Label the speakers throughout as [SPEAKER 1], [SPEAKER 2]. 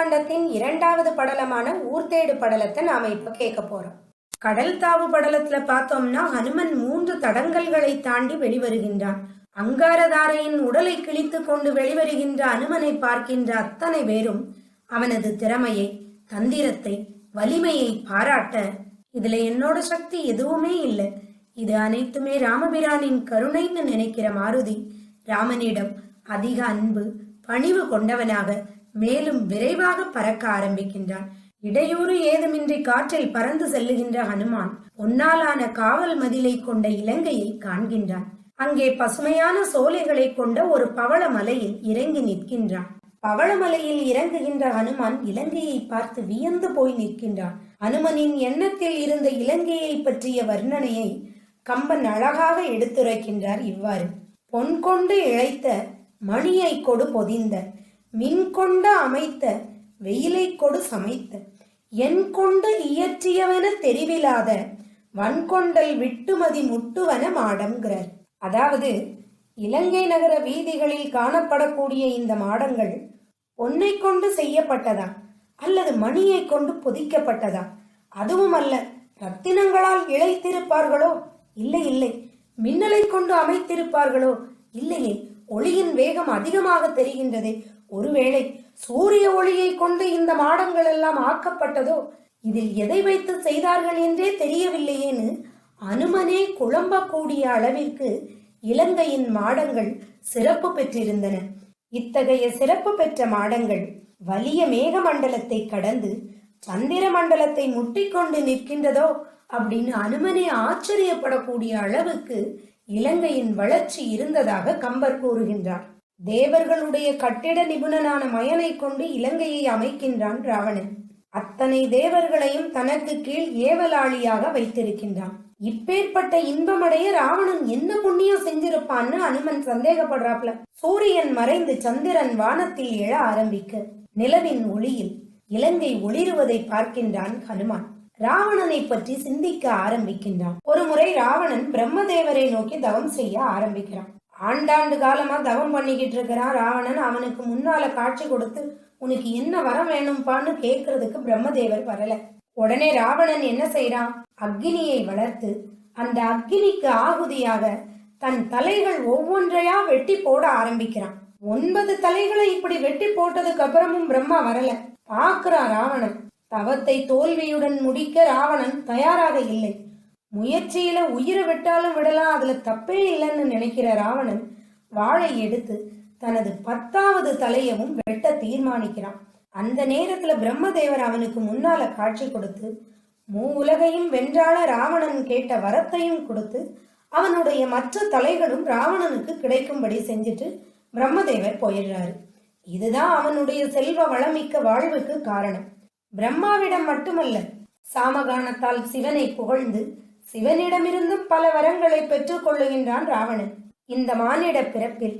[SPEAKER 1] காண்டத்தின் இரண்டாவது படலமான ஊர்தேடு படலத்தை நாம இப்ப கேட்க போறோம். கடல் தாவு படலத்துல பார்த்தோம்னா ஹனுமன் மூன்று தடங்கல்களை தாண்டி வெளிவருகின்றான். அங்காரதாரையின் உடலை கிழித்து கொண்டு வெளிவருகின்ற அனுமனை பார்க்கின்ற அத்தனை பேரும் அவனது திறமையை தந்திரத்தை வலிமையை பாராட்ட இதுல என்னோட சக்தி எதுவுமே இல்லை. இது அனைத்துமே ராமபிரானின் கருணைன்னு நினைக்கிற மாருதி ராமனிடம் அதிக அன்பு பணிவு கொண்டவனாக மேலும் விரைவாக பறக்க ஆரம்பிக்கின்றான். இடையூறு ஏதுமின்றி காற்றில் பறந்து செல்லுகின்ற ஹனுமான் பொன்னாலான காவல் மதிலை கொண்ட இலங்கையை காண்கின்றான். அங்கே பசுமையான சோலைகளை கொண்ட ஒரு பவள மலையில் இறங்கி நிற்கின்றான். பவளமலையில் இறங்குகின்ற ஹனுமான் இலங்கையை பார்த்து வியந்து போய் நிற்கின்றான். ஹனுமனின் எண்ணத்தில் இருந்த இலங்கையை பற்றிய வர்ணனையை கம்பன் அழகாக எடுத்துரைக்கின்றார் இவ்வாறு. பொன் கொண்டு இழைத்த மணியை கொடு பொதிந்த மின் கொண்டு அமைத்த வெயிலை கொடு சமைத்த என் கொண்டு இயற்றியவன தெரிவிலாத வன்கொண்டல் விட்டுமதி முட்டுவன மாடம்ங்கிறார். அதாவது இலங்கை நகர வீதிகளில் காணப்படக்கூடிய இந்த மாடங்கள் பொன்னை கொண்டு செய்யப்பட்டதா அல்லது மணியை கொண்டு பொதிக்கப்பட்டதா அதுவும் அல்ல ரத்தினங்களால் இழைத்திருப்பார்களோ? இல்லை இல்லை. மின்னலை கொண்டு அமைத்திருப்பார்களோ? இல்லையே. ஒளியின் வேகம் அதிகமாக தெரிகின்றதே. ஒருவேளை சூரிய ஒளியை கொண்டு இந்த மாடங்கள் எல்லாம் ஆக்கப்பட்டதோ? இதில் எதை வைத்து செய்தார்கள் என்றே தெரியவில்லையேன்னு அனுமனே குழம்பக்கூடிய அளவிற்கு இலங்கையின் மாடங்கள் சிறப்பு பெற்றிருந்தன. இத்தகைய சிறப்பு பெற்ற மாடங்கள் வலிய மேகமண்டலத்தை கடந்து சந்திர மண்டலத்தை முட்டிக்கொண்டு நிற்கின்றதோ அப்படின்னு அனுமனே ஆச்சரியப்படக்கூடிய அளவுக்கு இலங்கையின் வளர்ச்சி இருந்ததாக கம்பர் கூறுகின்றார். தேவர்களுடைய கட்டிட நிபுணனான மயனை கொண்டு இலங்கையை அமைக்கின்றான் ராவணன். அத்தனை தேவர்களையும் தனக்கு கீழ் ஏவலாளியாக வைத்திருக்கின்றான். இப்பேற்பட்ட இன்பமடைய ராவணன் என்ன புண்ணியம் செஞ்சிருப்பான்னு அனுமன் சந்தேகப்படுறாப்ல. சூரியன் மறைந்து சந்திரன் வானத்தில் எழ ஆரம்பிக்க. நிலவின் ஒளியில் இலங்கை ஒளிருவதை பார்க்கின்றான் ஹனுமான். ராவணனை பற்றி சிந்திக்க ஆரம்பிக்கின்றான். ஒரு முறை ராவணன் பிரம்மதேவரை நோக்கி தவம் செய்ய ஆரம்பிக்கிறான். ஆண்டாண்டு காலமா தவம் பண்ணிக்கிட்டு இருக்கிறான் ராவணன். அவனுக்கு முன்னால காட்சி கொடுத்து உனக்கு என்ன வரம் வேணும்பான்னு கேட்கறதுக்கு பிரம்மதேவர் வரல. உடனே ராவணன் என்ன செய்யறான் அக்னியை வளர்த்து அந்த அக்னிக்கு ஆகுதியாக தன் தலைகள் ஒவ்வொன்றையா வெட்டி போட ஆரம்பிக்கிறான். ஒன்பது தலைகளை இப்படி வெட்டி போட்டதுக்கு அப்புறமும் பிரம்மா வரல. பாக்குறான் ராவணன். தவத்தை தோல்வியுடன் முடிக்க ராவணன் தயாராக இல்லை. முயற்சியில உயிரை விட்டாலும் விடலாம் அதுல தப்பே இல்லைன்னு நினைக்கிற ராவணன் வாழை எடுத்து தனது பத்தாவது தலையவும் வெட்ட தீர்மானிக்கிறான். அந்த நேரத்துல பிரம்மதேவர் அவனுக்கு முன்னால காட்சி கொடுத்து மூ உலகையும் வென்றாள ராவணன் கேட்ட வரத்தையும் கொடுத்து அவனுடைய மற்ற தலைகளும் ராவணனுக்கு கிடைக்கும்படி செஞ்சுட்டு பிரம்மதேவர் போயிடுறாரு. இதுதான் அவனுடைய செல்வ வளமிக்க வாழ்வுக்கு காரணம். பிரம்மாவிடம் மட்டுமல்ல சாமகானத்தால் சிவனை புகழ்ந்து சிவனிடமிருந்தும் பல வரங்களை பெற்றுக் கொள்ளுகின்றான் ராவணன். இந்த மானிட பிறப்பில்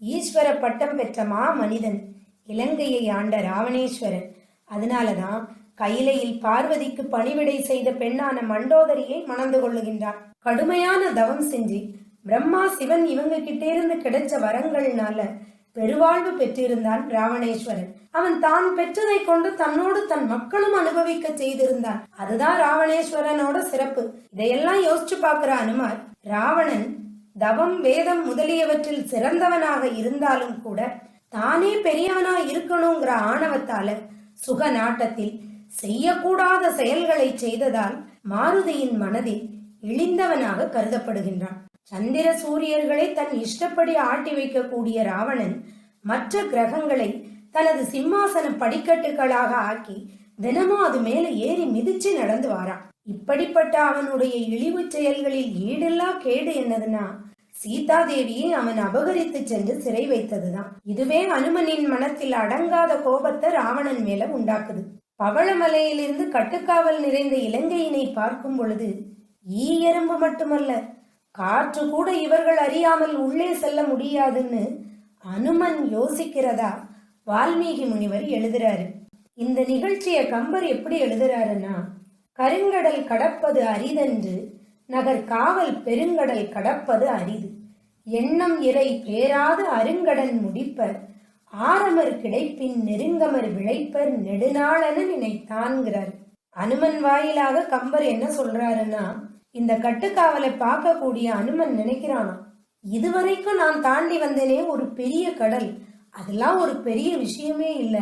[SPEAKER 1] ஈஸ்வர பட்டம் பெற்ற மா மனிதன் இலங்கையை ஆண்ட ராவணேஸ்வரன். அதனாலதான் கையிலையில் பார்வதிக்கு பணிவிடை செய்த பெண்ணான மண்டோதரியை மணந்து கொள்ளுகின்றான். கடுமையான தவம் செஞ்சு பிரம்மா சிவன் இவங்க கிட்டே இருந்து கிடைச்ச வரங்கள்னால பெருவாழ்வு பெற்றிருந்தான் ராவணேஸ்வரன். அவன் தான் பெற்றதை கொண்டு தன்னோடு தன் மக்களும் அனுபவிக்க செய்திருந்தான். அதுதான் ராவணேஸ்வரனோட சிறப்பு. இதையெல்லாம் யோசிச்சு பார்க்கிற அனுமார் ராவணன் தவம் வேதம் முதலியவற்றில் சிறந்தவனாக இருந்தாலும் கூட தானே பெரியவனா இருக்கணுங்கிற ஆணவத்தால சுக நாட்டத்தில் செய்யக்கூடாத செயல்களை செய்ததால் மாருதியின் மனதில் இழிந்தவனாக கருதப்படுகின்றான். சந்திர சூரியர்களை தன் இஷ்டப்படி ஆட்டி வைக்கக்கூடிய ராவணன் மற்ற கிரகங்களை தனது சிம்மாசன படிக்கட்டுகளாக ஆக்கி தினமும் அது மேல ஏறி மிதிச்சு நடந்து வாரான். இப்படிப்பட்ட அவனுடைய இழிவு செயல்களில் ஈடில்லா கேடு என்னதுன்னா சீதாதேவியை அவன் அபகரித்து சென்று சிறை வைத்ததுதான். இதுவே அனுமனின் மனத்தில் அடங்காத கோபத்தை ராவணன் மேல உண்டாக்குது. பவளமலையிலிருந்து கட்டுக்காவல் நிறைந்த இலங்கையினை பார்க்கும் பொழுது ஈ எறும்பு மட்டுமல்ல காற்று கூட இவர்கள் அறியாமல் உள்ளே செல்ல முடியாதுன்னு அனுமன் யோசிக்கிறதா? வால்மீகி முனிவர் எழுதுறாரு. இந்த நிகழ்ச்சியை கம்பர் எப்படி எழுதுறாருன்னா கருங்கடல் கடப்பது அரிதென்று நகர் காவல் பெருங்கடல் கடப்பது அரிது. எண்ணம் இறை பேராது அருங்கடன் முடிப்பர் ஆரமர் கிடைப்பின் நெருங்கமர் விளைப்பர் நெடுநாளன நினைத்தான்கிறார். அனுமன் வாயிலாக கம்பர் என்ன சொல்றாருன்னா இந்த கட்டுக்காவலை பார்க்கக்கூடிய அனுமன் நினைக்கிறானா? இதுவரைக்கும் நான் தாண்டி வந்தேனே ஒரு பெரிய கடல். அதெல்லாம் ஒரு பெரிய விஷயமே இல்லை.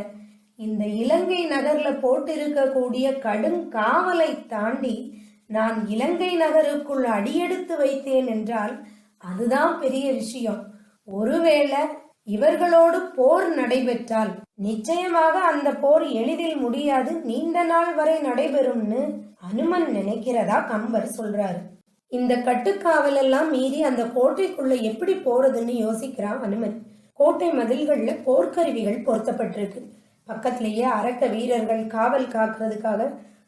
[SPEAKER 1] இந்த இலங்கை நகர்ல போட்டு இருக்கக்கூடிய கடும் காவலை தாண்டி நான் இலங்கை நகருக்குள் அடியெடுத்து வைத்தேன் என்றால் அதுதான் பெரிய விஷயம். ஒருவேளை இவர்களோடு போர் நடைபெற்றால் நிச்சயமாக அந்த போர் எளிதில் முடியாது. நீண்ட நாள் வரை நடைபெறும்னு அனுமன் நினைக்கிறதா? கம்பர் சொல்றாரு. இந்த கட்டுக்காவல் எல்லாம் மீறி அந்த கோட்டைக்குள்ள எப்படி போறதுன்னு யோசிக்கிறான் அனுமன். கோட்டை மதில்கள்ல போர்க்கருவிகள் பொருத்தப்பட்டிருக்கு. பக்கத்திலேயே அரக்க வீரர்கள் காவல் காக்குறதுக்காக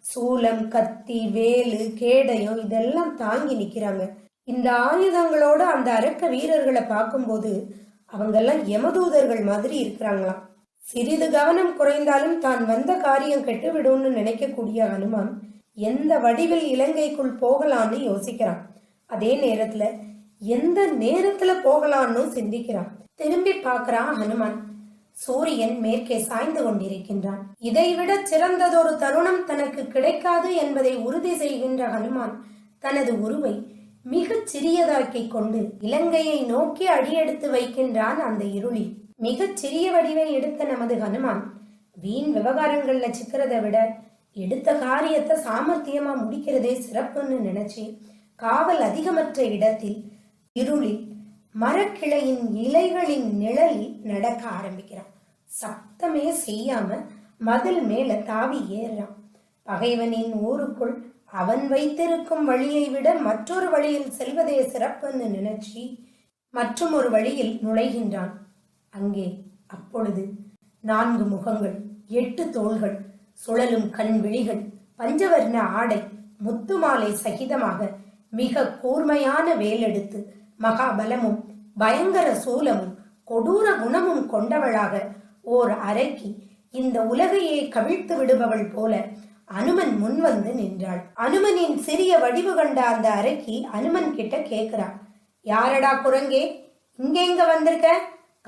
[SPEAKER 1] சூலம் கத்தி வேலு கேடயம் இதெல்லாம் தாங்கி நிக்கிறாங்க. இந்த ஆயுதங்களோட அந்த அரக்க வீரர்களை பார்க்கும்போது அவங்கெல்லாம் யமதூதர்கள் மாதிரி இருக்கிறாங்களாம். சிறிது கவனம் குறைந்தாலும் தான் வந்த காரியம் கெட்டுவிடும்னு நினைக்கக்கூடிய ஹனுமான் எந்த வடிவில் இலங்கைக்குள் போகலான்னு யோசிக்கிறான். அதே நேரத்துல எந்த நேரத்துல போகலான்னு சிந்திக்கிறான். திரும்பி பார்க்கிறான் ஹனுமான். சூரியன் மேற்கே சாய்ந்து கொண்டிருக்கின்றான். இதைவிட சிறந்ததொரு தருணம் தனக்கு கிடைக்காது என்பதை உறுதி செய்கின்ற ஹனுமான் தனது உருவை மிகச் சிறியதாக்கிக் கொண்டு இலங்கையை நோக்கி அடியெடுத்து வைக்கின்றான் அந்த இருளில். மிகச் சிறிய வடிவை எடுத்த நமது ஹனுமான் வீண் விவகாரங்கள்ல சிக்கிறதை விட எடுத்த காரியத்தை சாமர்த்தியமா முடிக்கிறதே சிறப்புன்னு நினைச்சு காவல் அதிகமற்ற இடத்தில் இருளில் மரக்கிளையின் இலைகளின் நிழலில் நடக்க ஆரம்பிக்கிறான். சத்தமே செய்யாம மதில் மேல தாவி ஏறுறான். பகைவனின் ஊருக்குள் அவன் வைத்திருக்கும் வழியை விட மற்றொரு வழியில் செல்வதே சிறப்புன்னு நினைச்சி மற்றும் ஒரு வழியில் நுழைகின்றான். அங்கே அப்பொழுது நான்கு முகங்கள் எட்டு தோள்கள் சுழலும் கண் விழிகள் பஞ்சவர்ண ஆடை முத்துமாலை சகிதமாக மிக கூர்மையான வேலெடுத்து மகாபலமும் பயங்கர சூலமும் கொடூர குணமும் கொண்டவளாக ஓர் அரக்கி இந்த உலகையே கவிழ்த்து விடுபவள் போல அனுமன் முன் வந்து நின்றாள். அனுமனின் சிறிய வடிவு கண்ட அந்த அரக்கி அனுமன் கிட்ட கேக்குறா யாரடா குரங்கே? இங்கெங்க வந்திருக்க?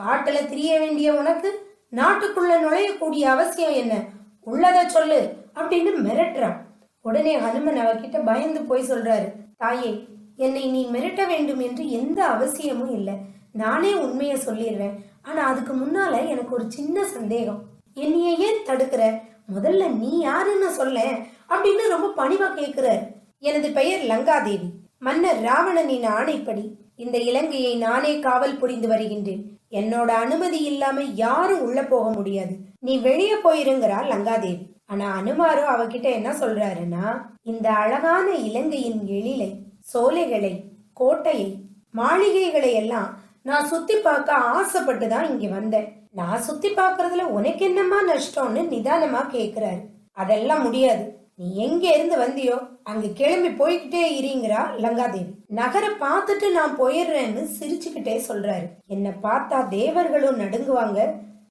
[SPEAKER 1] காட்டுல திரிய வேண்டிய உனக்கு நாட்டுக்குள்ள நுழையக்கூடிய அவசியம் என்ன? உள்ளத சொல்லு அப்படின்னு மிரட்டுறான். உடனே ஹனுமன் அவகிட்ட பயந்து போய் சொல்றாரு தாயே என்னை நீ மிரட்ட வேண்டும் என்று எந்த அவசியமும் இல்லை. நானே உண்மையை சொல்லிடுறேன். ஆனா அதுக்கு முன்னால எனக்கு ஒரு சின்ன சந்தேகம். என்னைய ஏன் தடுக்கிற? முதல்ல நீ யாருன்னு சொல்ல அப்படின்னு ரொம்ப பணிவா கேக்குறார். எனது பெயர் லங்காதேவி. மன்னர் ராவணனின் ஆணைப்படி இந்த இலங்கையை நானே காவல் புரிந்து வருகின்றேன். என்னோட அனுமதி இல்லாம யாரும் உள்ள போக முடியாது. நீ வெளியே போயிருங்கிறா லங்காதேவி. ஆனா அனுமாரோ அவகிட்ட என்ன சொல்றாருன்னா இந்த அழகான இலங்கையின் எழிலை சோலைகளை கோட்டையை மாளிகைகளை எல்லாம் நான் சுத்தி பார்க்க ஆசைப்பட்டு தான் இங்க வந்தேன். நான் சுத்தி பார்க்கறதுல உனக்கு என்னம்மா நஷ்டம்னு நிதானமா கேக்குறாரு. அதெல்லாம் முடியாது. நீ எங்க இருந்து வந்தியோ அங்க கிளம்பி போய்கிட்டே இருங்கிறா லங்காதேவி. நகரை பார்த்துட்டு நான் போயிடுறேன்னு சிரிச்சுக்கிட்டே சொல்றாரு. என்ன பார்த்தா தேவர்களும் நடுங்குவாங்க.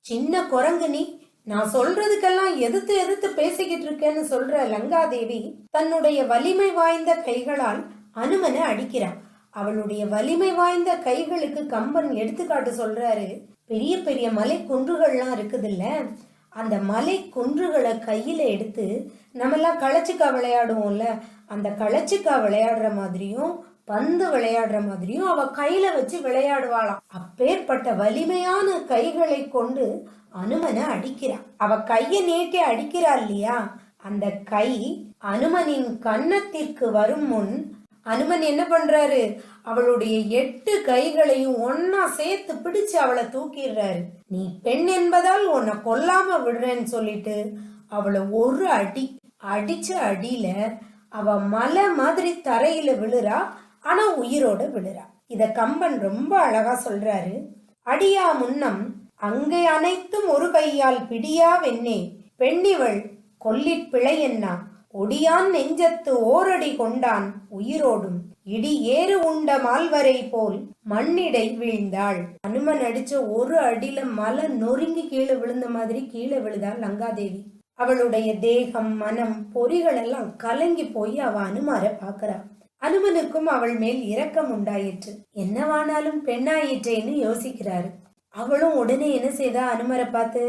[SPEAKER 1] சின்ன குரங்கு நீ நான் சொல்றதுக்கெல்லாம் எதிர்த்து எதிர்த்து பேசிக்கிட்டு இருக்கேன்னு சொல்ற லங்காதேவி தன்னுடைய வலிமை வாய்ந்த கைகளால் அனுமனை அடிக்கிறான் அவளுடைய வலிமை வாய்ந்த கைகளுக்கு கம்பன் எடுத்துக்காட்டு சொல்றாரு. பெரிய பெரிய மலை குன்றுகள்லாம் இருக்குதுல்ல அந்த மலை குன்றுகளை கையில எடுத்து நம்மெல்லாம் களச்சிக்கா விளையாடுவோம்ல அந்த களச்சிக்கா விளையாடுற மாதிரியும் பந்து விளையாடுற மாதிரியும் அவ கையில வச்சு விளையாடுவாளாம். அப்பேற்பட்ட வலிமையான கைகளை கொண்டு அனுமனை அடிக்கிறா. அவ கைய நீட்டி அடிக்கிறா இல்லையா? அந்த கை அனுமனின் கன்னத்திற்கு வரும் முன் அனுமன் என்ன பண்றாரு? அவளுடைய எட்டு கைகளையும் ஒன்னா சேர்த்து பிடிச்சு அவளை தூக்கிடுறாரு. நீ பெண் என்பதால் உன்னை கொல்லாம விடுறேன்னு சொல்லிட்டு அவளை ஒரு அடி அடிச்ச அடியில அவ மலை மாதிரி தரையில விழுறா ஆனா உயிரோட விழுறா. இத கம்பன் ரொம்ப அழகா சொல்றாரு. அடியா முன்னம் அங்கே அனைத்தும் ஒரு கையால் பிடியா வெண்ணே பெண்ணிவள் கொல்லிற் பிழையென்னா ஒடியான் நெஞ்சத்து ஓரடி கொண்டான் உயிரோடும். இடி ஏறு உண்ட மால்வரை போல் மண்ணிடை வீழ்ந்தாள். அனுமன் அடிச்ச ஒரு அடியில மலை நொறுங்கி கீழே விழுந்த மாதிரி கீழே விழுதாள் லங்காதேவி. அவளுடைய தேகம் மனம் பொறிகள் எல்லாம் கலங்கி போய் அவ அனுமார பாக்குறா அனுமனுக்கும் அவள் மேல் இரக்கம் உண்டாயிற்று. என்னவானாலும் பெண்ணாயிற்றேன்னு யோசிக்கிறாரு. அவளும் உடனே என்ன செய்தா அனுமரை பார்த்து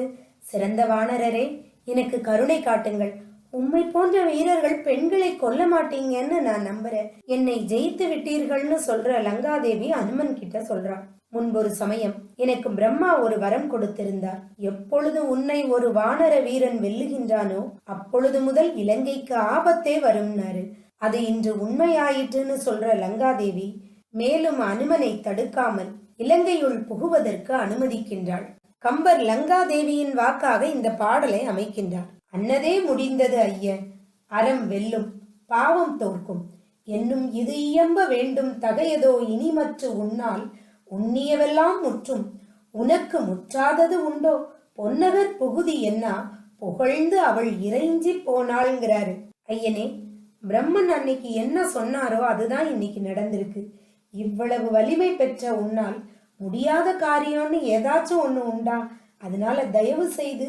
[SPEAKER 1] சிறந்த வானரரே எனக்கு கருணை காட்டுங்கள். உம்மை போன்ற வீரர்கள் பெண்களை கொல்ல மாட்டீங்கன்னு நான் நம்புறேன். என்னை ஜெயித்து விட்டீர்கள்னு சொல்ற லங்காதேவி அனுமன் கிட்ட சொல்றான் முன்பொரு சமயம் எனக்கு பிரம்மா ஒரு வரம் கொடுத்திருந்தார். எப்பொழுது உன்னை ஒரு வானர வீரன் வெல்லுகின்றானோ அப்பொழுது முதல் இலங்கைக்கு ஆபத்தே வரும்னாரு. அது இன்று உண்மையாயிற்றுன்னு சொல்ற லங்காதேவி மேலும் அனுமனை தடுக்காமல் இலங்கையுள் புகுவதற்கு அனுமதிக்கின்றாள். கம்பர் லங்காதேவியின் வாக்காக இந்த பாடலை அமைக்கின்றார். அன்னதே முடிந்தது ஐய அறம் வெல்லும் பாவம் தோற்கும். என்னும் இது இயம்ப வேண்டும் தகையதோ இனிமற்று உன்னால். உண்ணியவெல்லாம் முற்றும். உனக்கு முற்றாதது உண்டோ? பொன்னகர் புகுதி என்ன? புகழ்ந்து அவள் இறைஞ்சி போனாள்ங்கிறாரு. ஐயனே பிரம்மன் அன்னைக்கு என்ன சொன்னாரோ அதுதான் இன்னைக்கு நடந்திருக்கு. இவ்வளவு வலிமை பெற்ற உன்னால் முடியாத காரியம்னு ஏதாச்சும் ஒண்ணு உண்டா? அதனால தயவு செய்து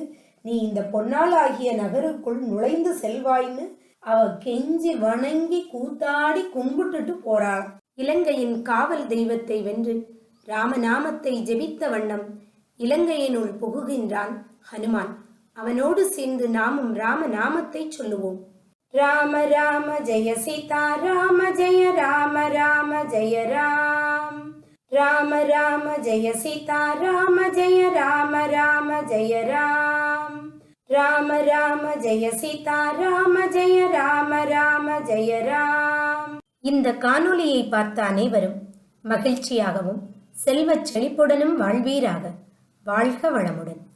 [SPEAKER 1] நீ இந்த பொன்னாளாகிய நகருக்குள் நுழைந்து செல்வாய்னு அவ கெஞ்சி வணங்கி கூத்தாடி கும்பிட்டுட்டு போறாள் இலங்கையின் காவல் தெய்வத்தை வென்று ராமநாமத்தை ஜெபித்த வண்ணம் இலங்கையினுள் புகுகின்றான் ஹனுமான். அவனோடு சேர்ந்து நாமும் ராமநாமத்தை சொல்லுவோம். ராம ராம ஜெய சீதா ராம ஜெய ராம ராம ஜெய ராம். ராம ராம ஜெய சீதா ராம ஜெய ராம ராம ஜெய ராம். ராம ராம ஜெய சீதா ராம ஜெய ராம ராம ஜெய ராம். இந்த காணொளியை பார்த்த அனைவரும் மகிழ்ச்சியாகவும் செல்வச் செழிப்புடனும் வாழ்வீராக. வாழ்க வளமுடன்.